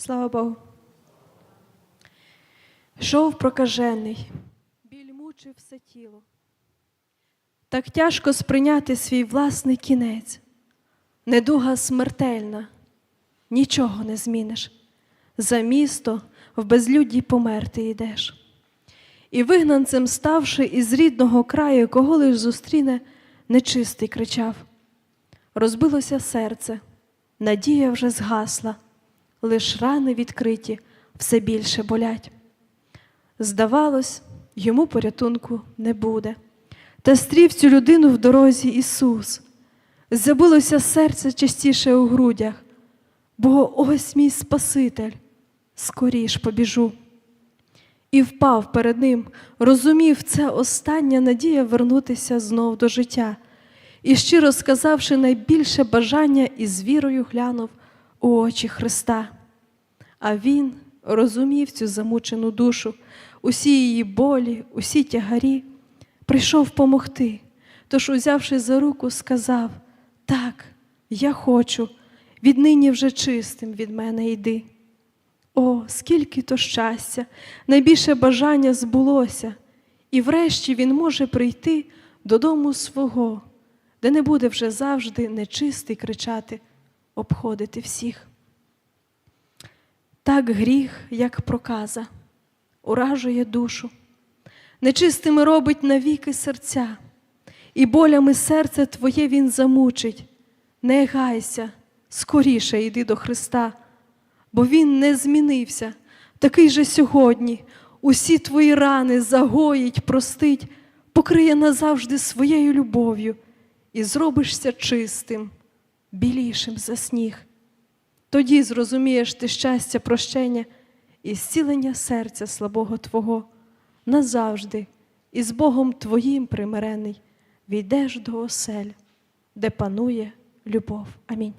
Слава Богу. Шов прокажений, біль мучив все тіло. Так тяжко сприйняти свій власний кінець. Недуга смертельна, нічого не зміниш. За місто в безлюдді померти йдеш. І вигнанцем ставши із рідного краю, кого лиш зустріне, нечистий кричав. Розбилося серце, надія вже згасла, лиш рани відкриті все більше болять. Здавалось, йому порятунку не буде. Та стрів цю людину в дорозі Ісус. Забилося серце частіше у грудях, бо ось мій Спаситель, скоріш побіжу. І впав перед ним, розумів, це остання надія вернутися знов до життя. І щиро сказавши найбільше бажання, із вірою глянув у очі Христа. А він розумів цю замучену душу, усі її болі, усі тягарі, прийшов помогти. Тож, узявши за руку, сказав: Так, я хочу, віднині вже чистим від мене йди. О, скільки то щастя, найбільше бажання збулося, і врешті він може прийти додому свого, де не буде вже завжди нечистий кричати, обходити всіх. Так гріх, як проказа, уражує душу, нечистими робить навіки серця, і болями серце твоє він замучить. Не гайся, скоріше йди до Христа, бо Він не змінився, такий же сьогодні. Усі твої рани загоїть, простить, покриє назавжди своєю любов'ю і зробишся чистим, білішим за сніг. Тоді зрозумієш ти щастя прощення і зцілення серця слабого Твого назавжди, і з Богом Твоїм примирений, війдеш до осель, де панує любов. Амінь.